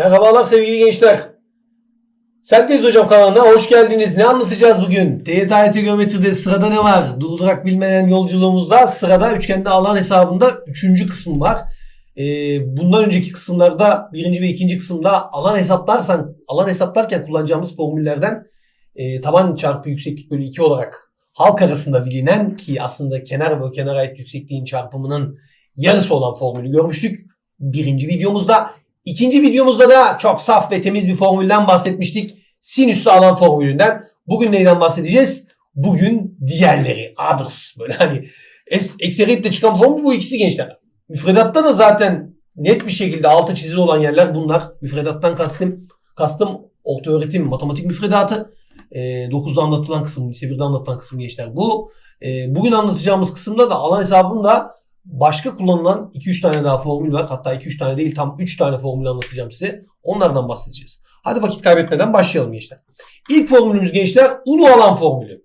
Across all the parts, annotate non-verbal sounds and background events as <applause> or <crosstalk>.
Merhabalar sevgili gençler. Senteyiz Hocam kanalına hoş geldiniz. Ne anlatacağız bugün? TYT geometride sırada ne var? Durdurak bilmeyen yolculuğumuzda sırada üçgende alan hesabında üçüncü kısmı var. Ee, bundan önceki kısımlarda birinci ve ikinci kısımda alan hesaplarsan alan hesaplarken kullanacağımız formüllerden e, taban çarpı yükseklik bölü 2 olarak halk arasında bilinen ki aslında kenar ve kenara ait yüksekliğin çarpımının yarısı olan formülü görmüştük. Birinci videomuzda. İkinci videomuzda da çok saf ve temiz bir formülden bahsetmiştik. Sinüslü alan formülünden. Bugün neyden bahsedeceğiz? Bugün diğerleri. Others. Böyle hani ekseriyetle çıkan formül bu ikisi gençler. Müfredatta da zaten net bir şekilde altı çizili olan yerler bunlar. Müfredattan kastım, kastım orta öğretim matematik müfredatı. E, 9'da anlatılan kısım, lise 1'de anlatılan kısım gençler bu. E, bugün anlatacağımız kısımda da alan hesabında başka kullanılan 2-3 tane daha formül var. Hatta 2-3 tane değil tam 3 tane formül anlatacağım size. Onlardan bahsedeceğiz. Hadi vakit kaybetmeden başlayalım gençler. İlk formülümüz gençler ulu alan formülü.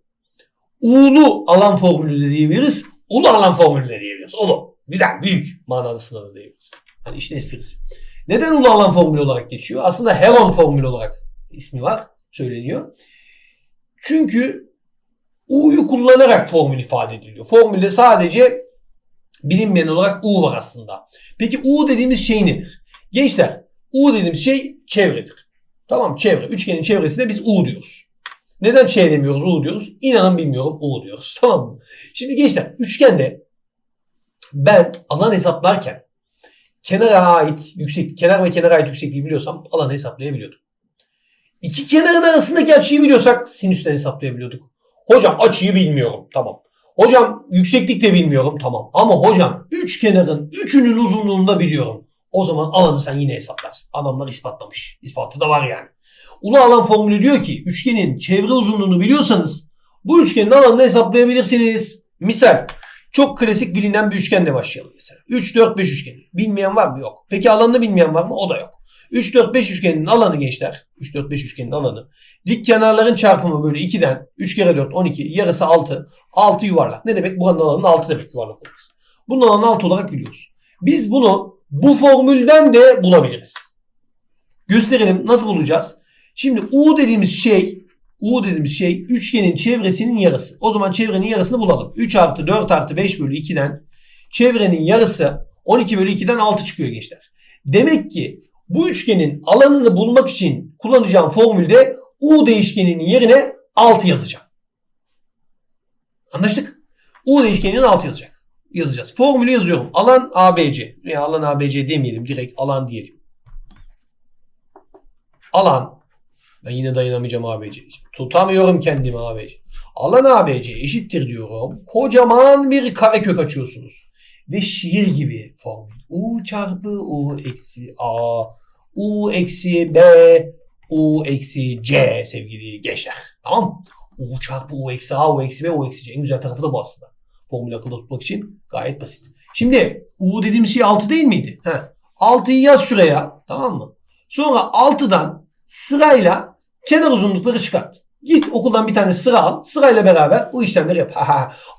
Ulu alan formülü de diyebiliriz. Ulu alan formülü de diyebiliriz. Ulu. Güzel, büyük manasında da diyebiliriz. Hani işte esprisi. Neden ulu alan formülü olarak geçiyor? Aslında Heron formülü olarak ismi var. Söyleniyor. Çünkü U'yu kullanarak formül ifade ediliyor. Formülde sadece bilinmeyen olarak U var aslında. Peki U dediğimiz şey nedir? Gençler U dediğimiz şey çevredir. Tamam çevre. Üçgenin çevresine biz U diyoruz. Neden Ç demiyoruz U diyoruz? İnanın bilmiyorum U diyoruz. <laughs> Tamam mı? Şimdi gençler üçgende ben alan hesaplarken kenara ait yüksek kenar ve kenara ait yüksekliği biliyorsam alanı hesaplayabiliyordum. İki kenarın arasındaki açıyı biliyorsak sinüsten hesaplayabiliyorduk. Hocam açıyı bilmiyorum. Tamam. Hocam yükseklik de bilmiyorum. Tamam. Ama hocam üç kenarın üçünün uzunluğunu da biliyorum. O zaman alanı sen yine hesaplarsın. Adamlar ispatlamış. İspatı da var yani. Ulu alan formülü diyor ki üçgenin çevre uzunluğunu biliyorsanız bu üçgenin alanını hesaplayabilirsiniz. Misal çok klasik bilinen bir üçgenle başlayalım mesela. 3, 4, 5 üçgeni. Bilmeyen var mı? Yok. Peki alanını bilmeyen var mı? O da yok. 3, 4, 5 üçgeninin alanı gençler. 3, 4, 5 üçgenin alanı. Dik kenarların çarpımı böyle 2'den 3 kere 4, 12. Yarısı 6. 6 yuvarlak. Ne demek? Buranın alanının 6 demek yuvarlak olması. Bunun alanı 6 olarak biliyoruz. Biz bunu bu formülden de bulabiliriz. Gösterelim. Nasıl bulacağız? Şimdi U dediğimiz şey U dediğimiz şey üçgenin çevresinin yarısı. O zaman çevrenin yarısını bulalım. 3 artı 4 artı 5 bölü 2'den çevrenin yarısı 12 bölü 2'den 6 çıkıyor gençler. Demek ki bu üçgenin alanını bulmak için kullanacağım formülde U değişkeninin yerine 6 yazacağım. Anlaştık? U değişkeninin 6 yazacak. Yazacağız. Formülü yazıyorum. Alan ABC. Ya alan ABC demeyelim. Direkt alan diyelim. Alan ben yine dayanamayacağım ABC. Tutamıyorum kendimi ABC. Alan ABC eşittir diyorum. Kocaman bir karekök açıyorsunuz. Ve şiir gibi formül. U çarpı U eksi A. U eksi B. U eksi C sevgili gençler. Tamam U çarpı U eksi A, U eksi B, U eksi C. En güzel tarafı da bu aslında. Formülü akılda tutmak için gayet basit. Şimdi U dediğimiz şey 6 değil miydi? Heh. 6'yı yaz şuraya. Tamam mı? Sonra 6'dan sırayla kenar uzunlukları çıkart. Git okuldan bir tane sıra al. Sırayla beraber bu işlemleri yap.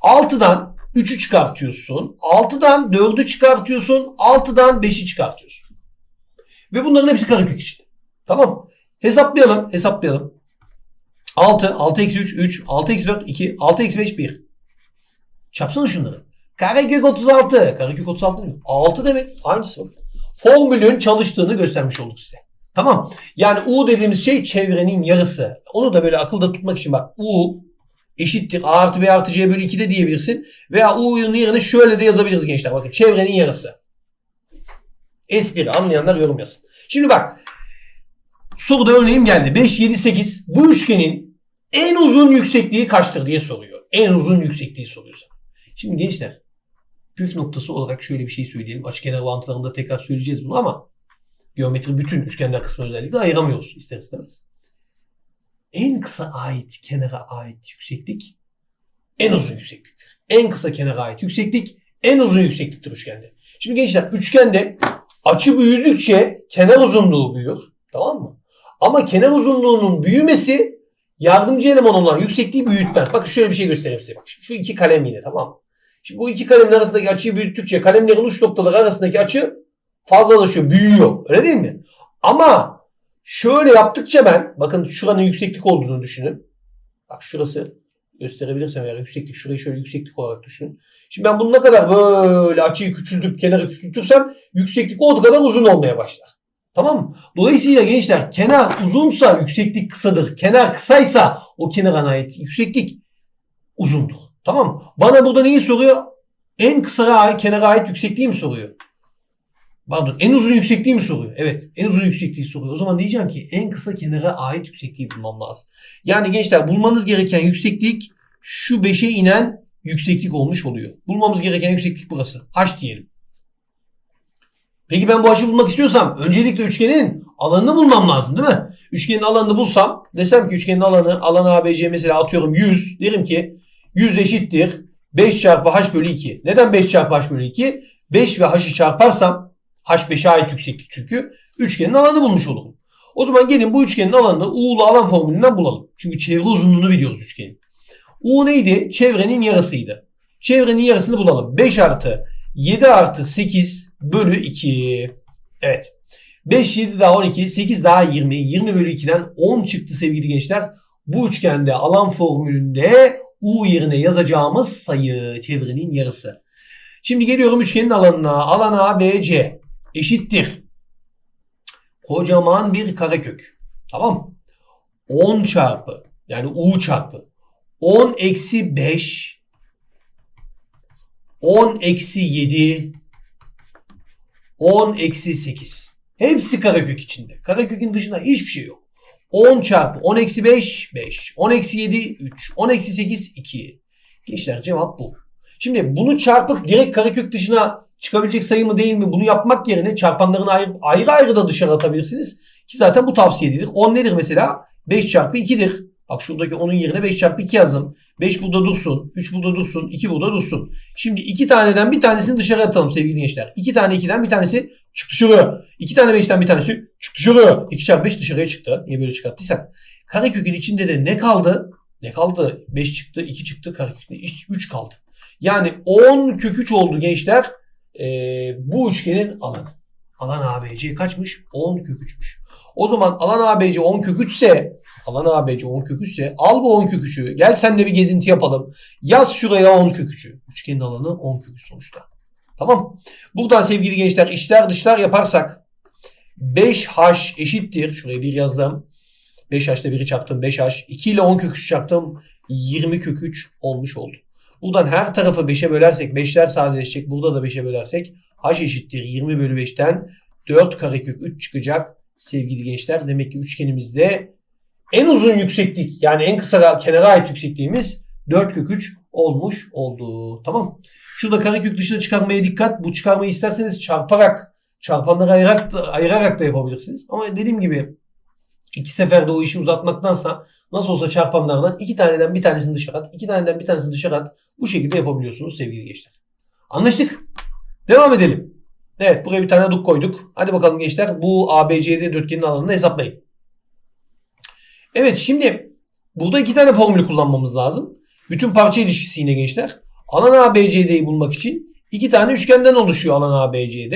6'dan 3'ü çıkartıyorsun. 6'dan 4'ü çıkartıyorsun. 6'dan 5'i çıkartıyorsun. Ve bunların hepsi karekök için. Tamam? Hesaplayalım. Hesaplayalım. 6, 6 eksi 3, 3, 6 eksi 4, 2, 6 eksi 5, 1. Çarpsana şunları. Karekök 36. Karekök 36 değil mi? 6 demek. Aynısı. Formülün çalıştığını göstermiş olduk size. Tamam. Yani U dediğimiz şey çevrenin yarısı. Onu da böyle akılda tutmak için bak. U eşittir A artı B artı C bölü 2 de diyebilirsin. Veya U'nun yerine şöyle de yazabiliriz gençler. Bakın çevrenin yarısı. Espri anlayanlar yorum yazsın. Şimdi bak. Soruda örneğim geldi. 5, 7, 8. Bu üçgenin en uzun yüksekliği kaçtır diye soruyor. En uzun yüksekliği soruyor sana. Şimdi gençler püf noktası olarak şöyle bir şey söyleyelim. Açıkenar bağıntılarında tekrar söyleyeceğiz bunu ama geometri bütün üçgenler kısmı özellikle ayıramıyoruz ister istemez. En kısa ait kenara ait yükseklik en uzun yüksekliktir. En kısa kenara ait yükseklik en uzun yüksekliktir üçgende. Şimdi gençler üçgende açı büyüdükçe kenar uzunluğu büyür. Tamam mı? Ama kenar uzunluğunun büyümesi yardımcı eleman olan yüksekliği büyütmez. Bakın şöyle bir şey göstereyim size. Bak şu iki kalem yine tamam mı? Şimdi bu iki kalemin arasındaki açıyı büyüttükçe kalemlerin uç noktaları arasındaki açı fazlalaşıyor, büyüyor. Öyle değil mi? Ama şöyle yaptıkça ben bakın şuranın yükseklik olduğunu düşünün. Bak şurası gösterebilirsem eğer yükseklik şurayı şöyle yükseklik olarak düşünün. Şimdi ben bunu ne kadar böyle açıyı küçültüp kenarı küçültürsem yükseklik o kadar uzun olmaya başlar. Tamam mı? Dolayısıyla gençler kenar uzunsa yükseklik kısadır. Kenar kısaysa o kenara ait yükseklik uzundur. Tamam mı? Bana burada neyi soruyor? En kısa kenara ait yüksekliği mi soruyor? Pardon en uzun yüksekliği mi soruyor? Evet en uzun yüksekliği soruyor. O zaman diyeceğim ki en kısa kenara ait yüksekliği bulmam lazım. Yani gençler bulmanız gereken yükseklik şu 5'e inen yükseklik olmuş oluyor. Bulmamız gereken yükseklik burası. H diyelim. Peki ben bu h'ı bulmak istiyorsam öncelikle üçgenin alanını bulmam lazım değil mi? Üçgenin alanını bulsam desem ki üçgenin alanı alan ABC mesela atıyorum 100. Derim ki 100 eşittir 5 çarpı h bölü 2. Neden 5 çarpı h bölü 2? 5 ve h'ı çarparsam H5'e ait yükseklik çünkü. Üçgenin alanını bulmuş olurum. O zaman gelin bu üçgenin alanını U'lu alan formülünden bulalım. Çünkü çevre uzunluğunu biliyoruz üçgenin. U neydi? Çevrenin yarısıydı. Çevrenin yarısını bulalım. 5 artı 7 artı 8 bölü 2. Evet. 5, 7 daha 12, 8 daha 20. 20 bölü 2'den 10 çıktı sevgili gençler. Bu üçgende alan formülünde U yerine yazacağımız sayı çevrenin yarısı. Şimdi geliyorum üçgenin alanına. Alan ABC eşittir. Kocaman bir karekök. Tamam 10 çarpı yani U çarpı 10 eksi 5 10 eksi 7 10 eksi 8. Hepsi karekök içinde. Karekökün dışında hiçbir şey yok. 10 çarpı 10 eksi 5 5. 10 eksi 7 3. 10 eksi 8 2. Gençler cevap bu. Şimdi bunu çarpıp direkt karekök dışına çıkabilecek sayı mı değil mi bunu yapmak yerine çarpanlarını ayrı ayrı, ayrı da dışarı atabilirsiniz. Ki zaten bu tavsiye edilir. 10 nedir mesela? 5 çarpı 2'dir. Bak şuradaki 10'un yerine 5 çarpı 2 yazın. 5 burada dursun. 3 burada dursun. 2 burada dursun. Şimdi 2 taneden bir tanesini dışarı atalım sevgili gençler. 2 tane 2'den bir tanesi çık dışarı. 2 tane 5'ten bir tanesi çık dışarı. 2 çarpı 5 dışarıya çıktı. Niye böyle çıkarttıysak. Karekökün içinde de ne kaldı? Ne kaldı? 5 çıktı, 2 çıktı, karekökün 3 kaldı. Yani 10 kök 3 oldu gençler e, bu üçgenin alanı. Alan ABC kaçmış? 10 kök 3'müş. O zaman alan ABC 10 kök 3 ise alan ABC 10 kök 3 ise al bu 10 kök 3'ü. Gel senle bir gezinti yapalım. Yaz şuraya 10 kök 3'ü. Üçgenin alanı 10 kök 3 sonuçta. Tamam. Buradan sevgili gençler içler dışlar yaparsak 5H eşittir. Şuraya bir yazdım. 5H'da biri çarptım 5H. 2 ile 10 kök 3 çarptım. 20 kök 3 olmuş oldu. Buradan her tarafı 5'e bölersek 5'ler sadeleşecek. Burada da 5'e bölersek h eşittir 20 bölü 5'ten 4 karekök 3 çıkacak sevgili gençler. Demek ki üçgenimizde en uzun yükseklik yani en kısa kenara ait yüksekliğimiz 4 kök 3 olmuş oldu. Tamam. Şurada karekök dışına çıkarmaya dikkat. Bu çıkarmayı isterseniz çarparak çarpanları ayırarak da, ayırarak da yapabilirsiniz. Ama dediğim gibi iki seferde o işi uzatmaktansa nasıl olsa çarpanlardan iki taneden bir tanesini dışarı at, iki taneden bir tanesini dışarı at. Bu şekilde yapabiliyorsunuz sevgili gençler. Anlaştık. Devam edelim. Evet buraya bir tane duk koyduk. Hadi bakalım gençler bu ABCD dörtgenin alanını hesaplayın. Evet şimdi burada iki tane formülü kullanmamız lazım. Bütün parça ilişkisi yine gençler. Alan ABCD'yi bulmak için iki tane üçgenden oluşuyor alan ABCD.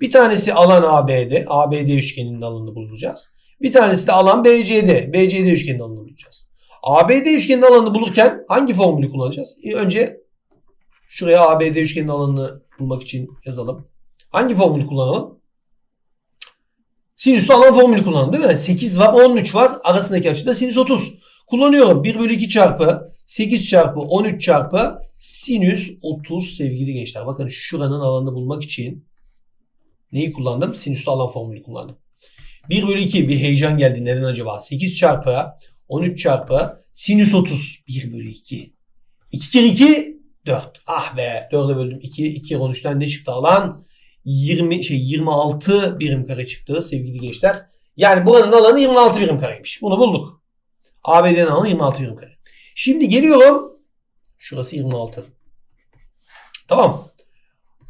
Bir tanesi alan ABD. ABD üçgeninin alanını bulacağız. Bir tanesi de alan BCD. BCD üçgeninin alanını bulacağız. ABD üçgeninin alanını bulurken hangi formülü kullanacağız? E, önce şuraya ABD üçgeninin alanını bulmak için yazalım. Hangi formülü kullanalım? Sinüs alan formülü kullanalım değil mi? 8 var 13 var. Arasındaki açı da sinüs 30. Kullanıyorum. 1 bölü 2 çarpı 8 çarpı 13 çarpı sinüs 30 sevgili gençler. Bakın şuranın alanını bulmak için neyi kullandım? Sinüs alan formülü kullandım. 1 bölü 2 bir heyecan geldi. Neden acaba? 8 çarpı 13 çarpı sinüs 30 1 bölü 2. 2 kere 2 4. Ah be 4'e böldüm 2. 2 kere 13'ten ne çıktı alan? 20 şey 26 birim kare çıktı sevgili gençler. Yani buranın alanı 26 birim kareymiş. Bunu bulduk. ABD'nin alanı 26 birim kare. Şimdi geliyorum. Şurası 26. Tamam.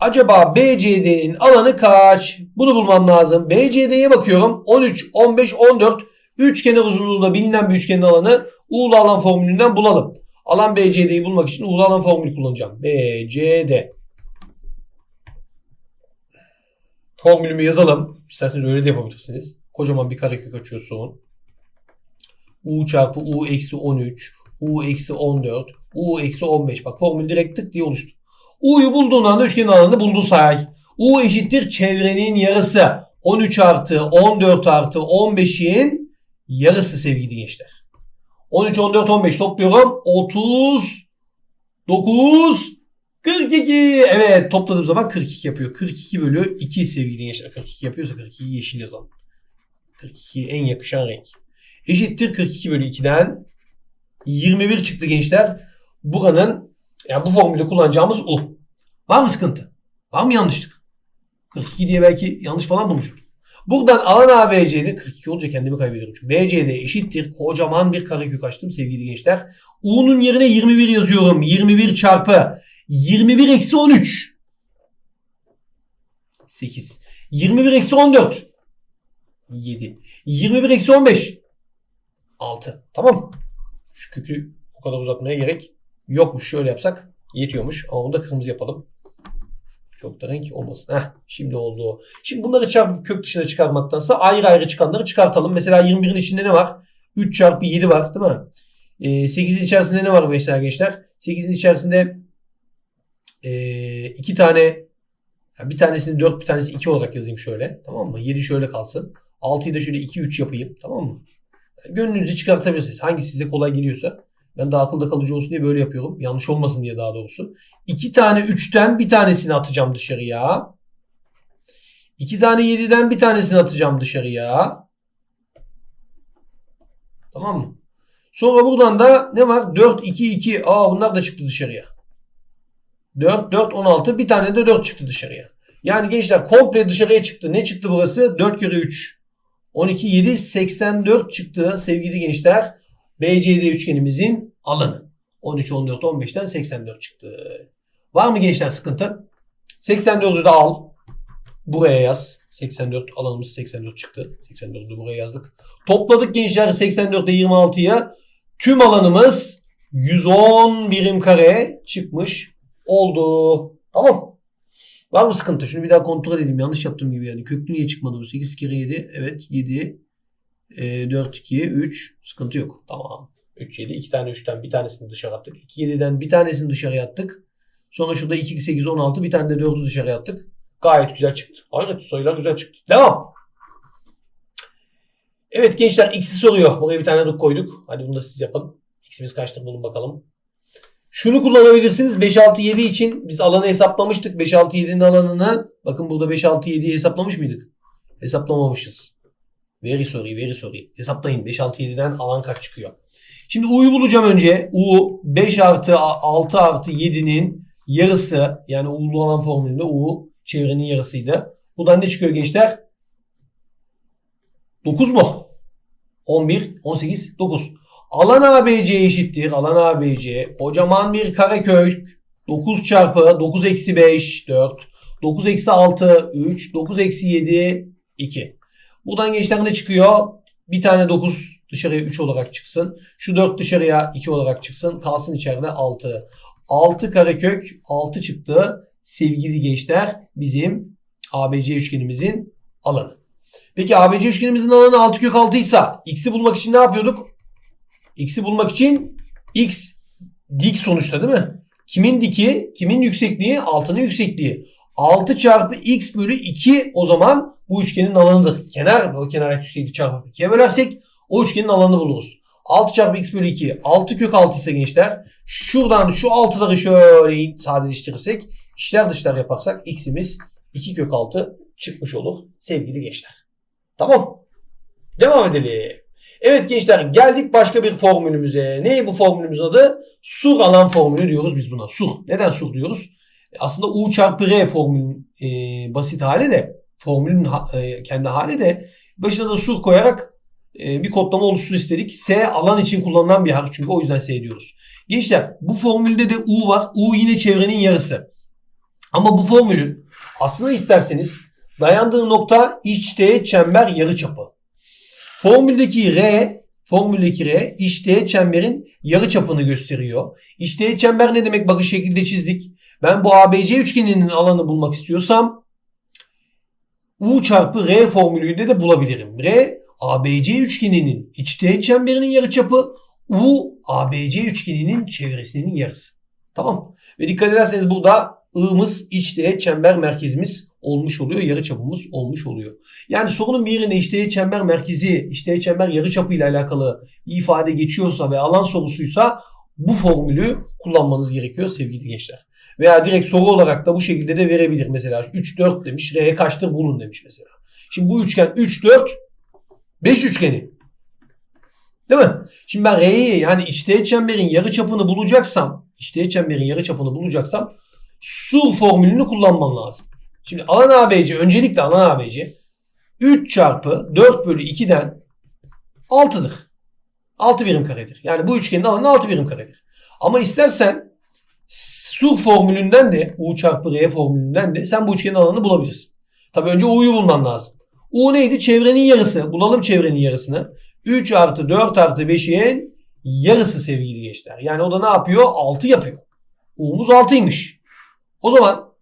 Acaba BCD'nin alanı kaç? Bunu bulmam lazım. BCD'ye bakıyorum. 13, 15, 14. Üçgenin uzunluğunda bilinen bir üçgenin alanı U'lu alan formülünden bulalım. Alan BCD'yi bulmak için U'lu alan formülü kullanacağım. BCD. Formülümü yazalım. İsterseniz öyle de yapabilirsiniz. Kocaman bir karekök açıyorsun. U çarpı U eksi 13. U eksi 14. U eksi 15. Bak formül direkt tık diye oluştu. U'yu bulduğun anda üçgenin alanını bulduğu say. U eşittir çevrenin yarısı. 13 artı 14 artı 15'in yarısı sevgili gençler. 13, 14, 15 topluyorum. 30, 9, 42. Evet topladığım zaman 42 yapıyor. 42 bölü 2 sevgili gençler. 42 yapıyorsa 42 yeşil yazalım. 42 en yakışan renk. Eşittir 42 bölü 2'den 21 çıktı gençler. Buranın yani bu formülde kullanacağımız U. Var mı sıkıntı? Var mı yanlışlık? 42 diye belki yanlış falan bulmuşum. Buradan alan ABC'de 42 olunca kendimi kaybediyorum. Çünkü BCD eşittir. Kocaman bir karekök açtım sevgili gençler. U'nun yerine 21 yazıyorum. 21 çarpı 21 eksi 13. 8. 21 eksi 14. 7. 21 eksi 15. 6. Tamam. Şu kökü o kadar uzatmaya gerek yokmuş. Şöyle yapsak yetiyormuş. Ama onu da kırmızı yapalım. Çok da renk olmasın. Heh, şimdi oldu. Şimdi bunları çarpıp kök dışına çıkarmaktansa ayrı ayrı çıkanları çıkartalım. Mesela 21'in içinde ne var? 3 çarpı 7 var değil mi? Ee, 8'in içerisinde ne var mesela gençler? 8'in içerisinde e, iki tane yani bir tanesini 4 bir tanesi 2 olarak yazayım şöyle. Tamam mı? 7 şöyle kalsın. 6'yı da şöyle 2 3 yapayım. Tamam mı? Gönlünüzü çıkartabilirsiniz. Hangisi size kolay geliyorsa. Ben daha akılda kalıcı olsun diye böyle yapıyorum. Yanlış olmasın diye daha doğrusu. İki tane üçten bir tanesini atacağım dışarıya. İki tane yediden bir tanesini atacağım dışarıya. Tamam mı? Sonra buradan da ne var? 4, 2, 2. Aa bunlar da çıktı dışarıya. 4, 4, 16. Bir tane de 4 çıktı dışarıya. Yani gençler komple dışarıya çıktı. Ne çıktı burası? 4 kere 3. 12, 7, 84 çıktı sevgili gençler. BCD üçgenimizin alanı. 13, 14, 15'ten 84 çıktı. Var mı gençler sıkıntı? 84'ü de al. Buraya yaz. 84 alanımız 84 çıktı. 84'ü buraya yazdık. Topladık gençler 84 ile 26'ya. Tüm alanımız 110 birim kare çıkmış oldu. Tamam. Var mı sıkıntı? Şunu bir daha kontrol edeyim. Yanlış yaptığım gibi yani. Köklü niye çıkmadı bu? 8 kere 7. Evet 7. E, 4, 2, 3. Sıkıntı yok. Tamam. 3, 7. 2 tane 3'ten bir tanesini dışarı attık. 2, 7'den bir tanesini dışarı attık. Sonra şurada 2, 8, 16. Bir tane de 4'ü dışarı attık. Gayet güzel çıktı. Evet sayılar güzel çıktı. Devam. Evet gençler x'i soruyor. Buraya bir tane duk koyduk. Hadi bunu da siz yapın. X'imiz kaçtır bulun bakalım. Şunu kullanabilirsiniz. 5, 6, 7 için biz alanı hesaplamıştık. 5, 6, 7'nin alanını. Bakın burada 5, 6, 7'yi hesaplamış mıydık? Hesaplamamışız. Very sorry, very sorry. Hesaplayın. 5, 6, 7'den alan kaç çıkıyor? Şimdi U'yu bulacağım önce. U 5 artı 6 artı 7'nin yarısı. Yani U'lu alan formülünde U çevrenin yarısıydı. Buradan ne çıkıyor gençler? 9 mu? 11, 18, 9. Alan ABC eşittir. Alan ABC kocaman bir karekök. 9 çarpı 9 eksi 5 4. 9 eksi 6 3. 9 eksi 7 2. Buradan gençler ne çıkıyor? Bir tane 9 dışarıya 3 olarak çıksın. Şu 4 dışarıya 2 olarak çıksın. Kalsın içeride 6. 6 karekök 6 çıktı. Sevgili gençler bizim ABC üçgenimizin alanı. Peki ABC üçgenimizin alanı 6 kök 6 ise x'i bulmak için ne yapıyorduk? X'i bulmak için x dik sonuçta değil mi? Kimin diki? Kimin yüksekliği? 6'nın yüksekliği. 6 çarpı x bölü 2 o zaman bu üçgenin alanıdır. Kenar o kenar yüksekliği çarpı 2'ye bölersek o üçgenin alanını buluruz. 6 çarpı x bölü 2. 6 kök 6 ise gençler şuradan şu 6'ları şöyle sadeleştirirsek içler dışlar yaparsak x'imiz 2 kök 6 çıkmış olur sevgili gençler. Tamam. Devam edelim. Evet gençler geldik başka bir formülümüze. Ne bu formülümüzün adı? Sur alan formülü diyoruz biz buna. Sur. Neden sur diyoruz? Aslında U çarpı R formülün e, basit hali de formülün e, kendi hali de başına da sur koyarak e, bir kodlama oluşsun istedik. S alan için kullanılan bir harf çünkü o yüzden S diyoruz. Gençler bu formülde de U var. U yine çevrenin yarısı. Ama bu formülün aslında isterseniz dayandığı nokta iç çember yarıçapı. Formüldeki R formüldeki R iç çemberin yarı çapını gösteriyor. İç çember ne demek? Bakın şekilde çizdik. Ben bu ABC üçgeninin alanı bulmak istiyorsam U çarpı R formülüyle de bulabilirim. R ABC üçgeninin içteğet çemberinin yarıçapı U ABC üçgeninin çevresinin yarısı. Tamam. Ve dikkat ederseniz burada I'mız içteğet çember merkezimiz olmuş oluyor. Yarıçapımız olmuş oluyor. Yani sorunun bir yerine içteğet çember merkezi, içteğet çember yarıçapı ile alakalı ifade geçiyorsa ve alan sorusuysa bu formülü kullanmanız gerekiyor sevgili gençler. Veya direkt soru olarak da bu şekilde de verebilir. Mesela 3 4 demiş. R'ye kaçtır bulun demiş mesela. Şimdi bu üçgen 3 4 5 üçgeni. Değil mi? Şimdi ben R'yi yani içteğet çemberin yarı çapını bulacaksam, içteğet çemberin yarı çapını bulacaksam sur formülünü kullanmam lazım. Şimdi alan ABC öncelikle alan ABC 3 çarpı 4 bölü 2'den 6'dır. 6 birim karedir. Yani bu üçgenin alanı 6 birim karedir. Ama istersen sur formülünden de U çarpı R formülünden de sen bu üçgenin alanını bulabilirsin. Tabi önce U'yu bulman lazım. U neydi? Çevrenin yarısı. Bulalım çevrenin yarısını. 3 artı 4 artı 5'in yarısı sevgili gençler. Yani o da ne yapıyor? 6 yapıyor. U'muz 6'ymış. O zaman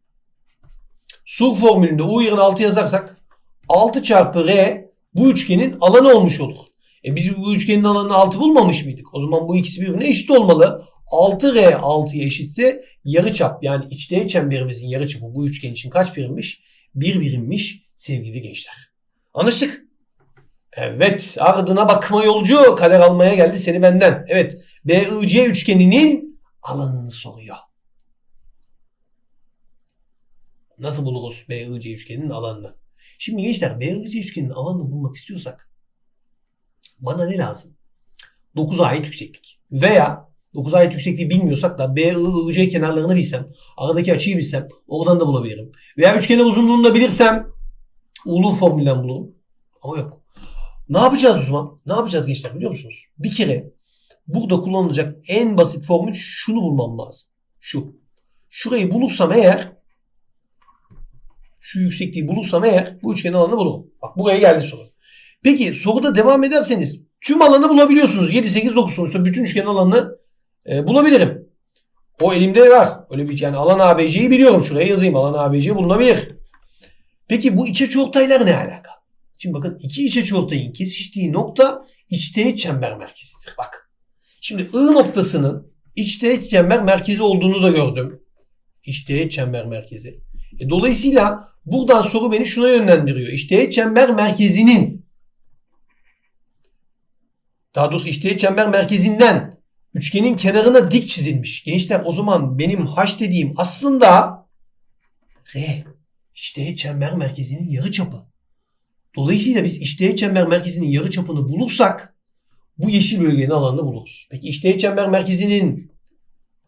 sur formülünde U yerine 6 yazarsak 6 çarpı R bu üçgenin alanı olmuş olur. E biz bu üçgenin alanını 6 bulmamış mıydık? O zaman bu ikisi birbirine eşit olmalı. 6R 6'ya eşitse yarıçap yani içteğet çemberimizin yarıçapı bu üçgen için kaç birimmiş? 1 birimmiş sevgili gençler. Anlaştık. Evet ardına bakma yolcu kader almaya geldi seni benden. Evet BIC üçgeninin alanını soruyor. Nasıl buluruz BIC üçgeninin alanını? Şimdi gençler BIC üçgeninin alanını bulmak istiyorsak bana ne lazım? 9'a ait yükseklik. Veya 9'a ait yüksekliği bilmiyorsak da B, I, kenarlarını bilsem, aradaki açıyı bilsem oradan da bulabilirim. Veya üçgenin uzunluğunu da bilirsem ulu formülden bulurum. Ama yok. Ne yapacağız o zaman? Ne yapacağız gençler biliyor musunuz? Bir kere burada kullanılacak en basit formül şunu bulmam lazım. Şu. Şurayı bulursam eğer şu yüksekliği bulursam eğer bu üçgenin alanını bulurum. Bak buraya geldi soru. Peki soruda devam ederseniz tüm alanı bulabiliyorsunuz. 7, 8, 9 sonuçta bütün üçgenin alanını e, bulabilirim. O elimde var. Öyle bir yani alan ABC'yi biliyorum. Şuraya yazayım. Alan ABC bulunabilir. Peki bu iç açıortaylar ne alaka? Şimdi bakın iki iç açıortayın kesiştiği nokta içteğet çember merkezidir. Bak. Şimdi I noktasının içteğet çember merkezi olduğunu da gördüm. İçteğet çember merkezi. E, dolayısıyla buradan soru beni şuna yönlendiriyor. İçteğet çember merkezinin daha doğrusu içteğet çember merkezinden üçgenin kenarına dik çizilmiş. Gençler o zaman benim H dediğim aslında R. İçteğet çember merkezinin yarı çapı. Dolayısıyla biz içteğet çember merkezinin yarı çapını bulursak bu yeşil bölgenin alanını buluruz. Peki içteğet çember merkezinin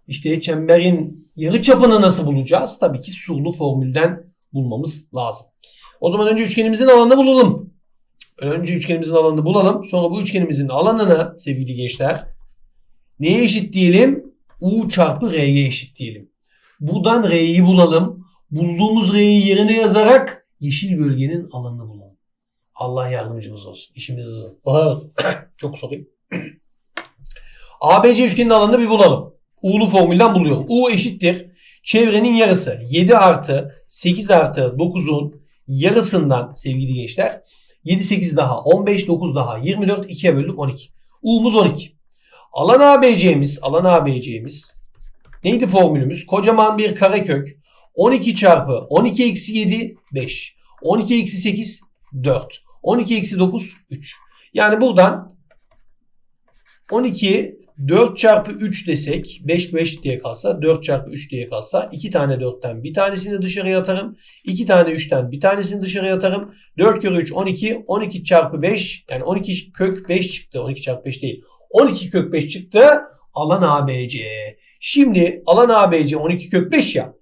içteğet çemberin yarı çapını nasıl bulacağız? Tabii ki surlu formülden bulmamız lazım. O zaman önce üçgenimizin alanını bulalım. Önce üçgenimizin alanını bulalım. Sonra bu üçgenimizin alanını sevgili gençler neye eşit diyelim? U çarpı R'ye eşit diyelim. Buradan R'yi bulalım. Bulduğumuz R'yi yerine yazarak yeşil bölgenin alanını bulalım. Allah yardımcımız olsun. İşimiz uzun. <coughs> Çok sorayım. ABC üçgenin alanını bir bulalım. U'lu formülden buluyorum. U eşittir. Çevrenin yarısı 7 artı 8 artı 9'un yarısından sevgili gençler 7 8 daha 15 9 daha 24 2'ye böldük 12. U'muz 12. Alan ABC'miz alan ABC'miz neydi formülümüz? Kocaman bir karekök 12 çarpı 12 eksi 7 5. 12 eksi 8 4. 12 eksi 9 3. Yani buradan 12 4 çarpı 3 desek 5 5 diye kalsa 4 çarpı 3 diye kalsa 2 tane 4'ten bir tanesini dışarıya atarım. 2 tane 3'ten bir tanesini dışarıya atarım. 4 kere 3 12 12 çarpı 5 yani 12 kök 5 çıktı. 12 çarpı 5 değil. 12 kök 5 çıktı. Alan ABC. Şimdi alan ABC 12 kök 5 ya.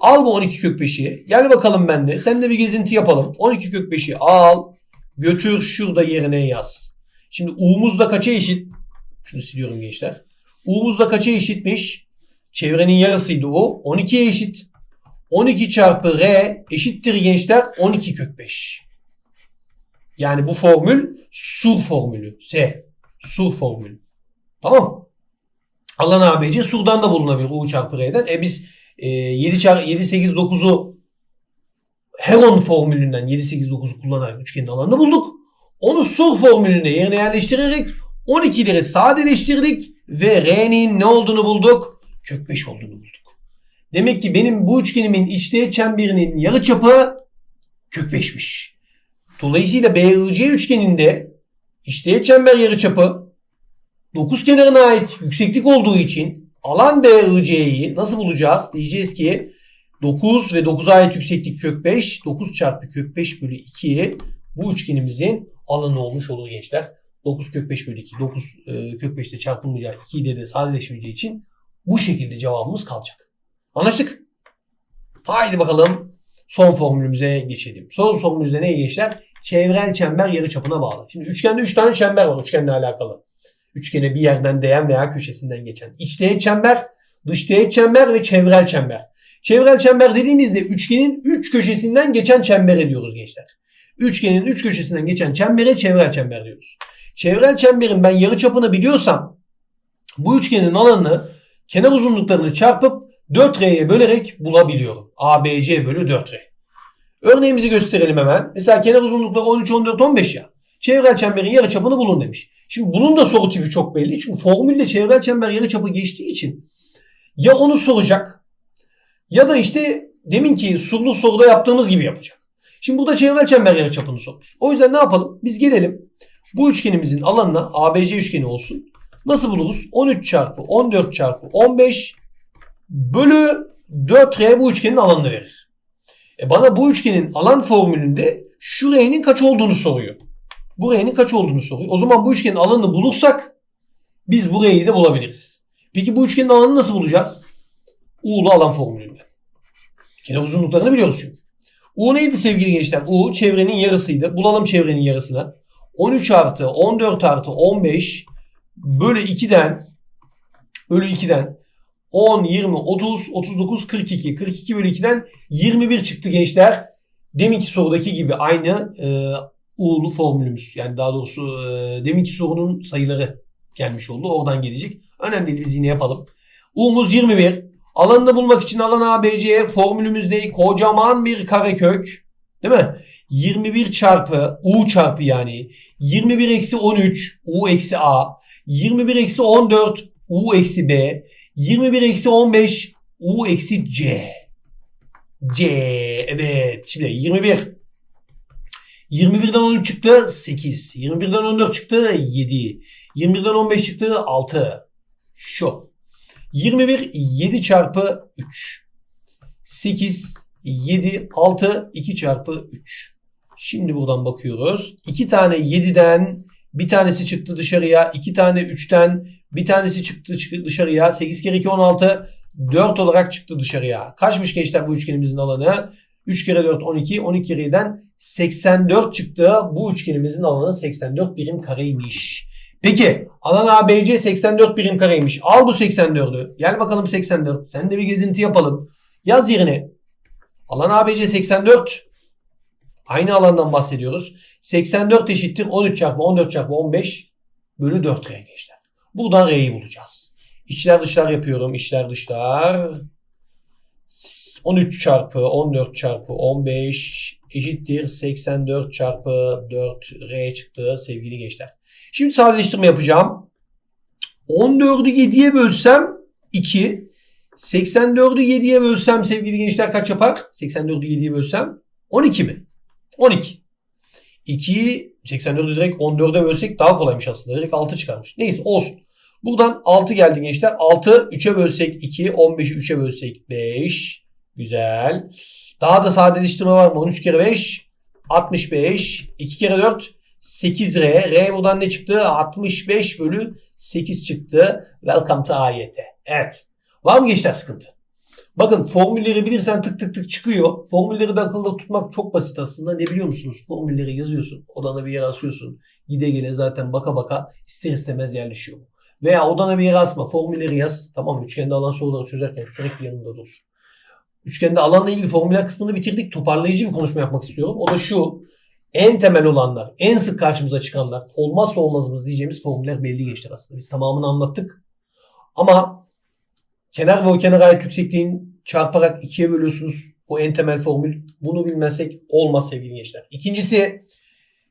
Al bu 12 kök 5'i. Gel bakalım ben de. Sen de bir gezinti yapalım. 12 kök 5'i al. Götür şurada yerine yaz. Şimdi U'muz da kaça eşit? Şunu siliyorum gençler. U'muz da kaça eşitmiş? Çevrenin yarısıydı o. 12'ye eşit. 12 çarpı R eşittir gençler 12 kök 5. Yani bu formül sur formülü. S. Sur formülü. Tamam Alan ABC surdan da bulunabilir U çarpı R'den. E biz e, 7, çarpı 7 8 9'u Heron formülünden 7, 8, 9'u kullanarak üçgenin alanını bulduk. Onu sur formülüne yerine yerleştirerek 12'leri sadeleştirdik ve R'nin ne olduğunu bulduk? Kök 5 olduğunu bulduk. Demek ki benim bu üçgenimin içteğet çemberinin yarıçapı kök 5'miş. Dolayısıyla BIC üçgeninde içteğet çember yarıçapı 9 kenarına ait yükseklik olduğu için alan BIC'yi nasıl bulacağız? Diyeceğiz ki 9 ve 9'a ait yükseklik kök 5. 9 çarpı kök 5 bölü 2 bu üçgenimizin alanı olmuş olur gençler. 9 kök 5 bölü 2. 9 e, kök 5 ile çarpılmayacağı 2 ile de sadeleşmeyeceği için bu şekilde cevabımız kalacak. Anlaştık? Haydi bakalım son formülümüze geçelim. Son formülümüzde ne gençler? Çevrel çember yarıçapına bağlı. Şimdi üçgende 3 tane çember var üçgenle alakalı. Üçgene bir yerden değen veya köşesinden geçen. İç teğet çember, dış teğet çember ve çevrel çember. Çevrel çember dediğimizde üçgenin 3 köşesinden geçen çembere diyoruz gençler. Üçgenin 3 köşesinden geçen çembere çevrel çember diyoruz. Çevrel çemberin ben yarıçapını biliyorsam bu üçgenin alanını kenar uzunluklarını çarpıp 4R'ye bölerek bulabiliyorum. ABC bölü 4R. Örneğimizi gösterelim hemen. Mesela kenar uzunlukları 13, 14, 15 ya. Çevrel çemberin yarıçapını bulun demiş. Şimdi bunun da soru tipi çok belli. Çünkü formülde çevrel çember yarıçapı geçtiği için ya onu soracak ya da işte deminki surlu soruda yaptığımız gibi yapacak. Şimdi burada çevrel çember yarıçapını sormuş. O yüzden ne yapalım? Biz gelelim. Bu üçgenimizin alanına ABC üçgeni olsun. Nasıl buluruz? 13 çarpı 14 çarpı 15 bölü 4R bu üçgenin alanını verir. E bana bu üçgenin alan formülünde şu R'nin kaç olduğunu soruyor. Bu R'nin kaç olduğunu soruyor. O zaman bu üçgenin alanını bulursak biz bu R'yi de bulabiliriz. Peki bu üçgenin alanını nasıl bulacağız? U'lu alan formülünden. Kenar uzunluklarını biliyoruz çünkü. U neydi sevgili gençler? U çevrenin yarısıydı. Bulalım çevrenin yarısını. 13 artı 14 artı 15 bölü 2'den bölü 2'den 10, 20, 30, 39, 42. 42 bölü 2'den 21 çıktı gençler. Deminki sorudaki gibi aynı e, U'lu formülümüz. Yani daha doğrusu e, deminki sorunun sayıları gelmiş oldu. Oradan gelecek. Önemli değil biz yine yapalım. U'muz 21. Alanını bulmak için alan ABC formülümüzde kocaman bir karekök. Değil mi? 21 çarpı U çarpı yani 21 eksi 13 U eksi A 21 eksi 14 U eksi B 21 eksi 15 U eksi C. C evet. Şimdi 21 21'den 13 çıktı 8 21'den 14 çıktı 7 21'den 15 çıktı 6 şu. 21 7 çarpı 3 8 7 6 2 çarpı 3 Şimdi buradan bakıyoruz. 2 tane 7'den bir tanesi çıktı dışarıya. 2 tane 3'ten bir tanesi çıktı dışarıya. 8 kere 2 16. 4 olarak çıktı dışarıya. Kaçmış gençler bu üçgenimizin alanı? 3 kere 4 12. 12 kere 7'den 84 çıktı. Bu üçgenimizin alanı 84 birim kareymiş. Peki alan ABC 84 birim kareymiş. Al bu 84'ü. Gel bakalım 84. Sen de bir gezinti yapalım. Yaz yerine. Alan ABC 84. Aynı alandan bahsediyoruz. 84 eşittir 13 çarpı 14 çarpı 15 bölü 4 R gençler. Buradan R'yi bulacağız. İçler dışlar yapıyorum. İçler dışlar. 13 çarpı 14 çarpı 15 eşittir 84 çarpı 4 R çıktı sevgili gençler. Şimdi sadeleştirme yapacağım. 14'ü 7'ye bölsem 2. 84'ü 7'ye bölsem sevgili gençler kaç yapar? 84'ü 7'ye bölsem 12 mi? 12. 2'yi 84'ü direkt 14'e bölsek daha kolaymış aslında. Direkt 6 çıkarmış. Neyse olsun. Buradan 6 geldi gençler. 6 3'e bölsek 2. 15'i 3'e bölsek 5. Güzel. Daha da sadeleştirme var mı? 13 kere 5. 65. 2 kere 4. 8R. R buradan ne çıktı? 65 bölü 8 çıktı. Welcome to AYT. Evet. Var mı gençler sıkıntı? Bakın formülleri bilirsen tık tık tık çıkıyor. Formülleri de akılda tutmak çok basit aslında. Ne biliyor musunuz? Formülleri yazıyorsun. Odana bir yere asıyorsun. Gide gele zaten baka baka ister istemez yerleşiyor. Veya odana bir yere asma. Formülleri yaz. Tamam? Üçgende alan soruları çözerken sürekli yanında dursun. Üçgende alanla ilgili formüller kısmını bitirdik. Toparlayıcı bir konuşma yapmak istiyorum. O da şu. En temel olanlar, en sık karşımıza çıkanlar, olmazsa olmazımız diyeceğimiz formüller belli geçti aslında. Biz tamamını anlattık. Ama kenar ve o kenara ait yüksekliğin çarparak ikiye bölüyorsunuz. Bu en temel formül. Bunu bilmezsek olmaz sevgili gençler. İkincisi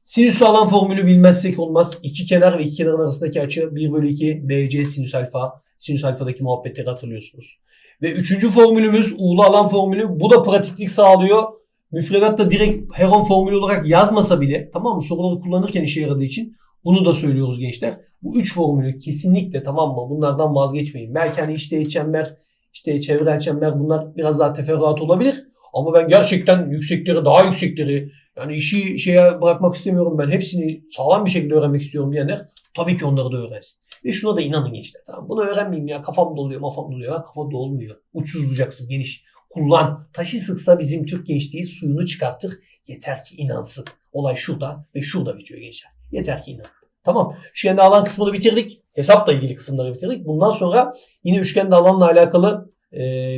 sinüslü alan formülü bilmezsek olmaz. İki kenar ve iki kenarın arasındaki açı 1 bölü 2 BC sinüs alfa. Sinüs alfadaki muhabbetleri hatırlıyorsunuz. Ve üçüncü formülümüz uğulu alan formülü. Bu da pratiklik sağlıyor. Müfredatta direkt Heron formülü olarak yazmasa bile tamam mı soruları kullanırken işe yaradığı için bunu da söylüyoruz gençler. Bu üç formülü kesinlikle tamam mı bunlardan vazgeçmeyin. Belki hani işte çember, işte çevrel çember bunlar biraz daha teferruat olabilir. Ama ben gerçekten yüksekleri daha yüksekleri yani işi şeye bırakmak istemiyorum ben. Hepsini sağlam bir şekilde öğrenmek istiyorum diyenler tabii ki onları da öğrensin. Ve şuna da inanın gençler. Tamam bunu öğrenmeyeyim ya kafam doluyor kafam doluyor. Kafa dolmuyor. Uçsuz bucaksız geniş. Kullan. Taşı sıksa bizim Türk gençliği suyunu çıkartır. Yeter ki inansın. Olay şurada ve şurada bitiyor gençler. Yeter ki inan. Tamam. Üçgende alan kısmını bitirdik. Hesapla ilgili kısımları bitirdik. Bundan sonra yine üçgende alanla alakalı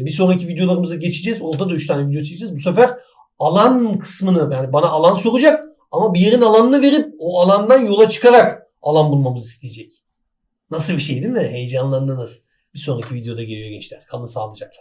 bir sonraki videolarımıza geçeceğiz. Orada da 3 tane video çekeceğiz. Bu sefer alan kısmını yani bana alan soracak ama bir yerin alanını verip o alandan yola çıkarak alan bulmamızı isteyecek. Nasıl bir şey değil mi? Heyecanlandınız. Bir sonraki videoda geliyor gençler. Kalın sağlıcakla.